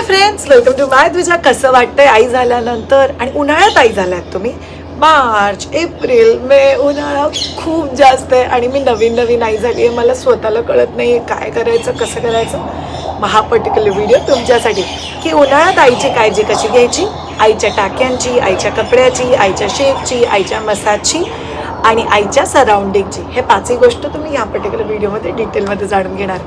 Hi friends welcome to my तुझ्या कसं वाटतंय आई झाल्यानंतर आणि उन्हाळ्यात आई झाल्यात तुम्ही मार्च एप्रिल मे उन्हाळा खूप जास्त आहे आणि मी नवीन नवीन आई झाली आहे मला स्वतःला कळत नाही काय करायचं कसं करायचं मग हा पर्टिक्युलर व्हिडिओ तुमच्यासाठी की उन्हाळ्यात आईची काळजी कशी घ्यायची आईच्या टाक्यांची आईच्या कपड्याची आईच्या शेपची आईच्या मसाजची आणि आईच्या सराउंडिंगची हे पाचही गोष्ट तुम्ही या पर्टिक्युलर व्हिडिओमध्ये डिटेलमध्ये जाणून घेणार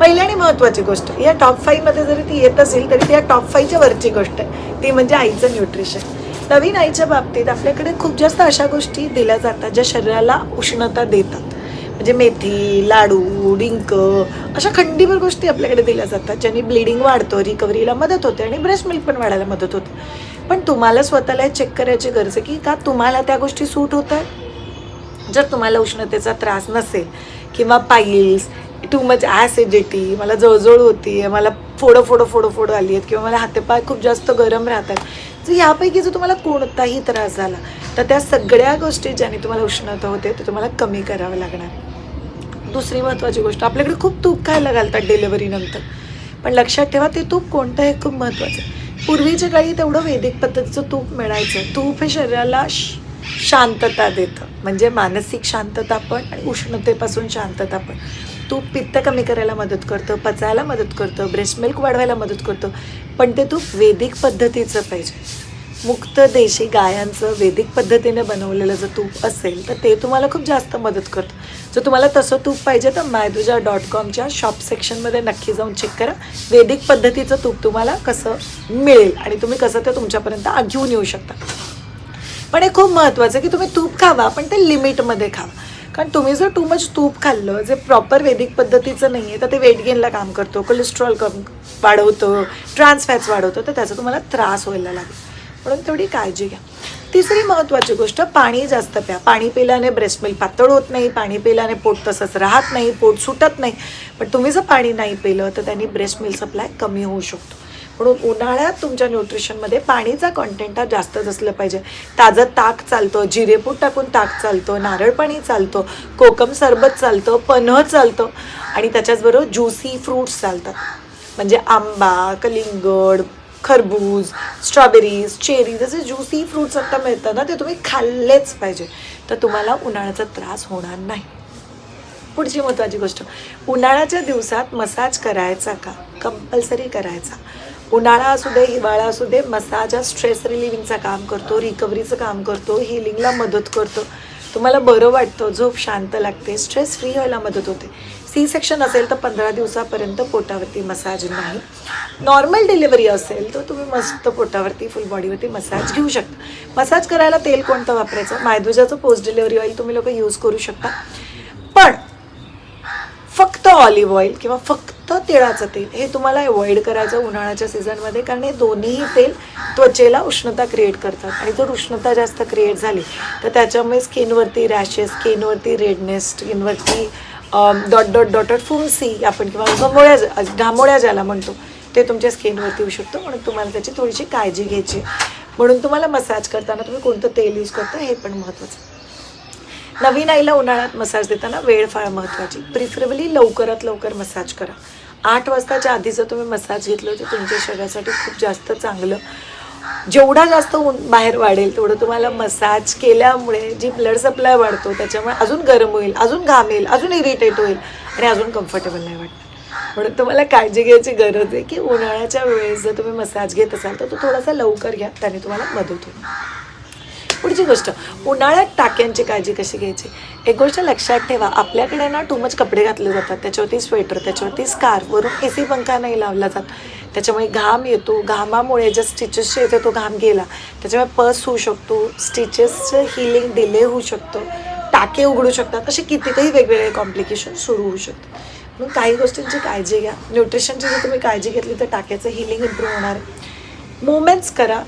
पहिली आणि महत्त्वाची गोष्ट या टॉप फाईव्हमध्ये जरी ती येत असेल तरी ती या टॉप फाईव्हच्या वरची गोष्ट आहे. ती म्हणजे आईचं न्यूट्रिशन नवीन आईच्या बाबतीत आपल्याकडे खूप जास्त अशा गोष्टी दिल्या जातात ज्या शरीराला उष्णता देतात. म्हणजे मेथी लाडू डिंक अशा खंडीभर गोष्टी आपल्याकडे दिल्या जातात ज्यांनी ब्लिडिंग वाढतो रिकव्हरीला मदत होते आणि ब्रेस्ट मिल्क पण वाढायला मदत होते. पण तुम्हाला स्वतःला चेक करायची गरज आहे की का तुम्हाला त्या गोष्टी सूट होत आहेत? जर तुम्हाला उष्णतेचा त्रास नसेल किंवा पाईल्स टू मच ॲसिडिटी मला जळजळ होती आहे मला फोडं फोडं फोडं फोडं आली आहेत. किंवा मला हातेपाय खूप जास्त गरम राहतात. जर यापैकी जर तुम्हाला कोणताही त्रास झाला तर त्या सगळ्या गोष्टी ज्याने तुम्हाला उष्णता होते ते तुम्हाला कमी करावं लागणार. दुसरी महत्त्वाची गोष्ट आपल्याकडे खूप तूप खायला घालतात डिलेवरीनंतर पण लक्षात ठेवा ते तूप कोणतं हे खूप महत्त्वाचं आहे. पूर्वीच्या काळी तेवढं वैदिक पद्धतीचं तूप मिळायचं. तूप हे शरीराला श- शांतता देतं. म्हणजे मानसिक शांतता पण आणि उष्णतेपासून शांतता पण. तूप पित्त कमी करायला मदत करतं पचायला मदत करतं ब्रेस्ट मिल्क वाढवायला मदत करतं पण ते तूप वैदिक पद्धतीचं पाहिजे. मुक्त देशी गायांचं वैदिक पद्धतीने बनवलेलं जर तूप असेल तर ते तुम्हाला खूप जास्त मदत करतं. जर तुम्हाला तसं तूप पाहिजे तर मायदुजा डॉट कॉमच्या शॉप सेक्शनमध्ये नक्की जाऊन चेक करा. वैदिक पद्धतीचं तूप तुम्हाला कसं मिळेल आणि तुम्ही कसं ते तुमच्यापर्यंत घेऊन येऊ शकता. पण हे खूप महत्त्वाचं की तुम्ही तूप खावा पण ते लिमिटमध्ये खावा. कारण तुम्ही जर टू मच तूप खाल्लं जे प्रॉपर वेदिक पद्धतीचं नाही आहे तर ते वेट गेनला काम करतो. कोलेस्ट्रॉल कम वाढवतं ट्रान्स फॅट्स वाढवतं तर त्याचा तुम्हाला त्रास व्हायला लागेल. म्हणून तेवढी काळजी घ्या. तिसरी महत्त्वाची गोष्ट पाणी जास्त प्या. पाणी पिल्याने ब्रेस्ट मिल्क पातळ होत नाही पाणी पिल्याने पोट तसंच राहत नाही पोट सुटत नाही. पण तुम्ही जर पाणी नाही पिलं तर त्यांनी ब्रेस्ट मिल्क सप्लाय कमी होऊ शकतो. म्हणून उन्हाळ्यात तुमच्या न्यूट्रिशनमध्ये पाणीचा कॉन्टेंट हा जास्तच असलं पाहिजे. ताजं ताक चालतं जिरेपूट टाकून ताक चालतं नारळ पाणी चालतं कोकम सरबत चालतं पन्ह चालतं आणि त्याच्याचबरोबर ज्युसी फ्रूट्स चालतात. म्हणजे आंबा कलिंगड खरबूज स्ट्रॉबेरीज चेरीज जसे ज्युसी फ्रूट्स आता मिळतात ना ते तुम्ही खाल्लेच पाहिजे. तर तुम्हाला उन्हाळ्याचा त्रास होणार नाही. पुढची महत्त्वाची गोष्ट उन्हाळ्याच्या दिवसात मसाज करायचा का? कंपल्सरी करायचा. उन्हाळा असू दे हिवाळा असू दे मसाज हा स्ट्रेस रिलिव्हिंगचं काम करतो रिकव्हरीचं काम करतो हिलिंगला मदत करतो. तुम्हाला बरं वाटतं झोप शांत लागते स्ट्रेस फ्री व्हायला मदत होते. सी सेक्शन असेल तर पंधरा दिवसापर्यंत पोटावरती मसाज नाही. नॉर्मल डिलिव्हरी असेल तर तुम्ही मस्त पोटावरती फुल बॉडीवरती मसाज घेऊ शकता. मसाज करायला तेल कोणतं वापरायचं? मायदुजाचं पोस्ट डिलिव्हरी ऑइल तुम्ही लोक यूज करू शकता. पण फक्त ऑलिव्ह ऑइल किंवा फक्त तिळाचं तेल हे तुम्हाला अवॉइड करायचं उन्हाळ्याच्या सीझनमध्ये कारण हे दोन्हीही तेल त्वचेला उष्णता क्रिएट करतात आणि जर उष्णता जास्त क्रिएट झाली तर त्याच्यामुळे स्किनवरती रॅशेस स्किनवरती रेडनेस स्किनवरती डॉट डॉट डॉटड फुमसी आपण किंवा घमोळ्या घामोळ्या ज्याला म्हणतो ते तुमच्या स्किनवरती येऊ शकतो म्हणून तुम्हाला त्याची थोडीशी काळजी घ्यायची आहे. म्हणून तुम्हाला मसाज करताना तुम्ही कोणतं तेल यूज करता हे पण महत्त्वाचं आहे. नवीन आईला उन्हाळ्यात मसाज देताना वेळ फार महत्त्वाची प्रिफरेबली लवकरात लवकर मसाज करा. आठ वाजताच्या आधी जर तुम्ही मसाज घेतलं तर तुमच्या शरीरासाठी खूप जास्त चांगलं. जेवढा जास्त ऊन बाहेर वाढेल तेवढं तुम्हाला मसाज केल्यामुळे जी ब्लड सप्लाय वाढतो त्याच्यामुळे अजून गरम होईल अजून घाम येईल अजून इरिटेट होईल आणि अजून कम्फर्टेबल नाही वाटणार म्हणून तुम्हाला काळजी घ्यायची गरज आहे की उन्हाळ्याच्या वेळेस जर तुम्ही मसाज घेत असाल तर तो थोडासा लवकर घ्या त्याने तुम्हाला मदत होईल. पुढची गोष्ट उन्हाळ्यात टाक्यांची काळजी कशी घ्यायची? एक गोष्ट लक्षात ठेवा आपल्याकडे ना टू मच कपडे घातले जातात त्याच्यावरती स्वेटर त्याच्यावरती स्कार्फ वरून ए सी पंखा नाही लावला जात. त्याच्यामुळे घाम येतो घामामुळे ज्या स्टिचेसचे येते तो घाम गेला. त्याच्यामुळे पस होऊ शकतो स्टिचेसचं हिलिंग डिले होऊ शकतो टाके उघडू शकतात असे कितीतरी वेगवेगळे कॉम्प्लिकेशन सुरू होऊ शकतात. म्हणून काही गोष्टींची काळजी घ्या. न्यूट्रिशनची जर तुम्ही काळजी घेतली तर टाक्याचं हिलिंग इम्प्रूव्ह होणार. आहे मुवमेंट्स करा.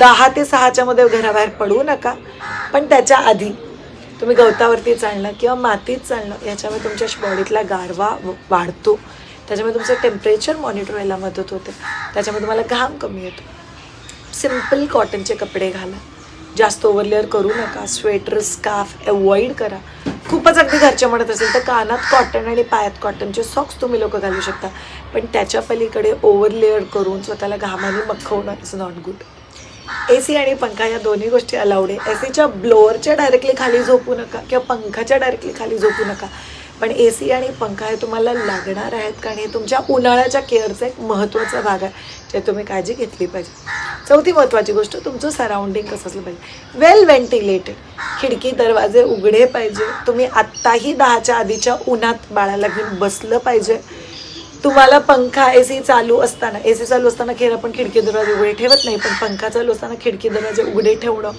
दहा ते सहाच्या मध्ये घराबाहेर पडू नका. पण त्याच्या आधी तुम्ही गवतावरती चालणं किंवा मातीत चालणं याच्यामुळे तुमच्या बॉडीतला गारवा वाढतो. त्याच्यामुळे तुमचं टेम्परेचर मॉनिटर व्हायला मदत होते. त्याच्यामुळे तुम्हाला घाम कमी येतो. सिंपल कॉटनचे कपडे घाला. जास्त ओव्हरलेअर करू नका. स्वेटर स्काफ अवॉइड करा. खूपच अगदी घरचे म्हणत असेल तर कानात कॉटन आणि पायात कॉटनचे सॉक्स तुम्ही लोक घालू शकता. पण त्याच्या पलीकडे ओव्हर लेअर करून स्वतःला घामाने मखवणं is not good A C आणि पंखा या दोन्ही गोष्टी अलाउड आहे. ए सीच्या ब्लोअरच्या डायरेक्टली खाली झोपू नका किंवा पंखाच्या डायरेक्टली खाली झोपू नका. पण ए सी आणि पंखा हे तुम्हाला लागणार आहेत कारण हे तुमच्या उन्हाळ्याच्या केअरचा एक महत्त्वाचा भाग आहे जे तुम्ही काळजी घेतली पाहिजे. चौथी महत्त्वाची गोष्ट तुमचं सराउंडिंग कसं असलं पाहिजे. वेल व्हेंटिलेटेड खिडकी दरवाजे उघडे पाहिजे. तुम्ही आत्ताही दहाच्या आधीच्या उन्हात बाळाला घेऊन बसलं पाहिजे. तुम्हाला पंखा ए सी चालू असताना ए सी चालू असताना खेळ आपण खिडकी दरवाजे उघडे ठेवत नाही पण पंखा चालू असताना खिडकी दरवाजे उघडे ठेवणं.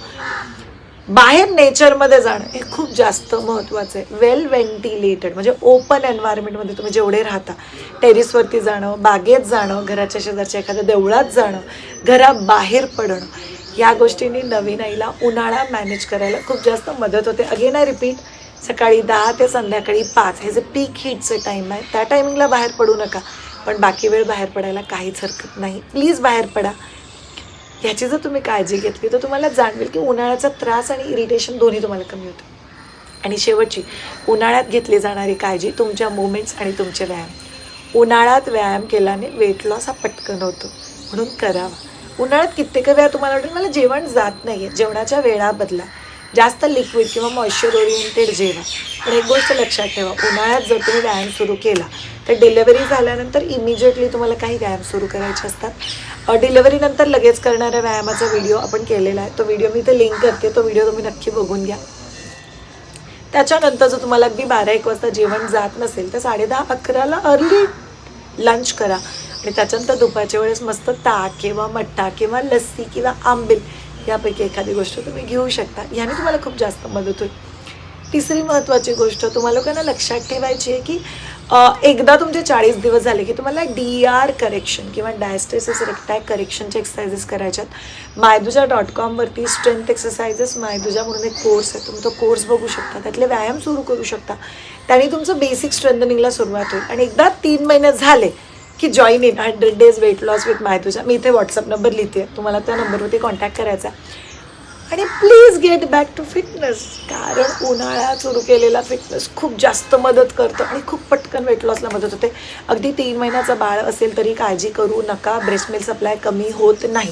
बाहेर नेचरमध्ये जाणं हे खूप जास्त महत्त्वाचं आहे. वेल व्हेंटिलेटेड म्हणजे ओपन एन्व्हायरमेंटमध्ये तुम्ही जेवढे राहता टेरिसवरती जाणं बागेत जाणं घराच्या शेजारच्या एखाद्या देवळात जाणं घराबाहेर पडणं या गोष्टींनी नवीन आईला उन्हाळा मॅनेज करायला खूप जास्त मदत होते. अगेन आय रिपीट सकाळी दहा ते संध्याकाळी पाच हे जे पीक हिटचं टाईम आहे त्या टायमिंगला बाहेर पडू नका. पण बाकी वेळ बाहेर पडायला काहीच हरकत नाही. प्लीज बाहेर पडा. ह्याची जर तुम्ही काळजी घेतली तर तुम्हाला जाणवेल की उन्हाळ्याचा त्रास आणि इरिटेशन दोन्ही तुम्हाला कमी होतं. आणि शेवटची उन्हाळ्यात घेतली जाणारी काळजी तुमच्या मुवमेंट्स आणि तुमचे व्यायाम. उन्हाळ्यात व्यायाम केल्याने वेट लॉस हा पटकन होतो. म्हणून करावा. उन्हाळ्यात कित्येक वेळा तुम्हाला वाटेल मला जेवण जात नाही आहे जेवणाच्या वेळा बदला. जास्त लिक्विड किंवा मॉइश्चर ओरिएंटेड जेवा. पण एक गोष्ट लक्षात ठेवा उन्हाळ्यात जर तुम्ही व्यायाम सुरू केला तर डिलेवरी झाल्यानंतर इमिजिएटली तुम्हाला काही व्यायाम सुरू करायचे असतात. डिलेवरीनंतर लगेच करणाऱ्या व्यायामाचा व्हिडिओ आपण केलेला आहे. तो व्हिडिओ मी ते लिंक करते तो व्हिडिओ तुम्ही नक्की बघून घ्या. त्याच्यानंतर जर तुम्हाला अगदी बारा एक वाजता जेवण जात नसेल तर साडेदहा अकराला अर्ली लंच करा. आणि त्याच्यानंतर दुपारच्या वेळेस मस्त ताक किंवा मठ्ठा किंवा लस्सी किंवा आंबील यापैकी एखादी गोष्ट तुम्ही घेऊ शकता. याने तुम्हाला खूप जास्त मदत होईल. तिसरी महत्त्वाची गोष्ट तुम्हाला लोकांना लक्षात ठेवायची आहे की एकदा तुमचे चाळीस दिवस झाले की तुम्हाला डी आर करेक्शन किंवा डायस्टेसिस रेक्टाय करेक्शनचे एक्सरसाइजेस करायच्यात. मायदुजा डॉट कॉमवरती स्ट्रेंथ एक्सरसाइजेस मायदुजा म्हणून एक कोर्स आहे. तुम्ही तो कोर्स बघू शकता. त्यातले व्यायाम सुरू करू शकता. त्याने तुमचं बेसिक स्ट्रेंथनिंगला सुरुवात होईल. आणि एकदा तीन महिने झाले की join in hundred days weight loss with मायदुजा. मी इथे व्हॉट्सअप नंबर लिहिते तुम्हाला त्या नंबरवरती कॉन्टॅक्ट करायचा आहे. आणि please get back to fitness कारण उन्हाळ्यात सुरू केलेला फिटनेस खूप जास्त मदत करतं आणि खूप पटकन वेट लॉसला मदत होते. अगदी तीन महिन्याचं बाळ असेल तरी काळजी करू नका. ब्रेस्ट मिल्क सप्लाय कमी होत नाही.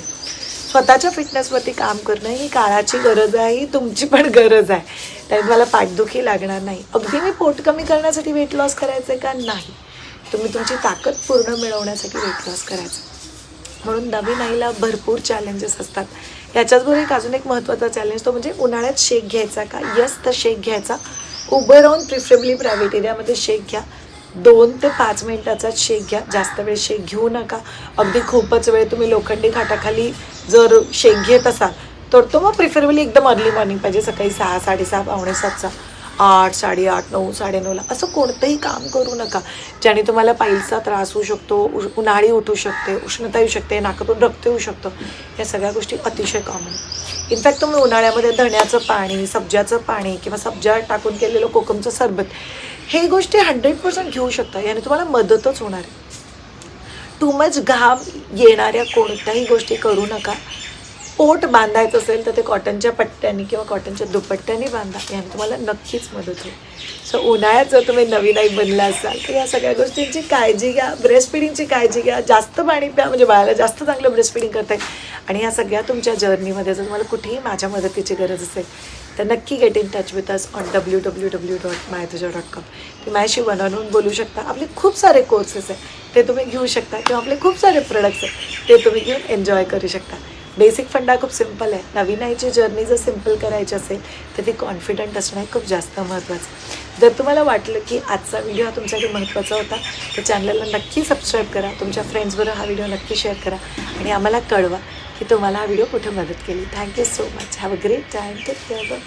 स्वतःच्या फिटनेसवरती काम करणं ही काळाची गरज आहे ही तुमची पण गरज आहे. त्याने तुम्हाला पाठदुखी लागणार नाही. अगदी मी पोट कमी करण्यासाठी वेट लॉस करायचं आहे का? नाही. तुम्ही तुमची ताकद पूर्ण मिळवण्यासाठी वेट लॉस करायचं. म्हणून नवीन आईला भरपूर चॅलेंजेस असतात. याच्याचबरोबर एक अजून एक महत्त्वाचा चॅलेंज तो म्हणजे उन्हाळ्यात शेक घ्यायचा का? यस तर शेक घ्यायचा. उभं राहून प्रिफरेबली प्रायव्हेट एरियामध्ये शेक घ्या. दोन ते पाच मिनिटाचा शेक घ्या. जास्त वेळ शेक घेऊ नका. अगदी खूपच वेळ तुम्ही लोखंडी खाटाखाली जर शेक घेत असाल तर तो मग प्रिफरेबली एकदम अर्ली मॉर्निंग पाहिजे सकाळी सहा साडेसहा पावणे सातचा आठ साडेआठ नऊ साडेनऊला. असं कोणतंही काम करू नका ज्याने तुम्हाला पाईलचा त्रास होऊ शकतो उ उन्हाळी उठू शकते उष्णता येऊ शकते नाकातून रक्त येऊ शकतं. या सगळ्या गोष्टी अतिशय कॉमन इनफॅक्ट तुम्ही उन्हाळ्यामध्ये धण्याचं पाणी सब्जाचं पाणी किंवा सब्जा टाकून केलेलं कोकमचं सरबत हे गोष्टी हंड्रेड पर्सेंट घेऊ शकता. याने तुम्हाला मदतच होणार आहे. टू मच घाम येणाऱ्या कोणत्याही गोष्टी करू नका. पोट बांधायचं असेल तर ते कॉटनच्या पट्ट्याने किंवा कॉटनच्या दुपट्ट्याने बांधा. याने तुम्हाला नक्कीच मदत होईल. सो उन्हाळ्यात जर तुम्ही नवीन आई बनला असाल तर या सगळ्या गोष्टींची काळजी घ्या ब्रेस्ट फिडिंगची काळजी घ्या. जास्त पाणी प्या म्हणजे बाळाला जास्त चांगलं ब्रेस्ट फिडिंग करता येईल. आणि या सगळ्या तुमच्या जर्नीमध्ये जर तुम्हाला कुठेही माझ्या मदतीची गरज असेल तर नक्की get in touch with us on W W W dot my तुझ्या डॉट कॉम ती माझ्याशी वन बोलू शकता. आपले खूप सारे कोर्सेस आहे ते तुम्ही घेऊ शकता. किंवा आपले खूप सारे प्रोडक्ट्स आहेत. ते तुम्ही घेऊन एन्जॉय करू शकता. बेसिक फंडा खूप सिंपल आहे. नवीन आईची जर्नी जर सिंपल करायची असेल तर ती कॉन्फिडंट असणं हे खूप जास्त महत्त्वाचं जर तुम्हाला वाटलं की आजचा व्हिडिओ हा तुमच्यासाठी महत्त्वाचा होता तर चॅनलला नक्की सबस्क्राईब करा. तुमच्या फ्रेंड्सबरोबर हा व्हिडिओ नक्की शेअर करा. आणि आम्हाला कळवा की तुम्हाला हा व्हिडिओ कुठे मदत केली. Thank you so much have a great time take care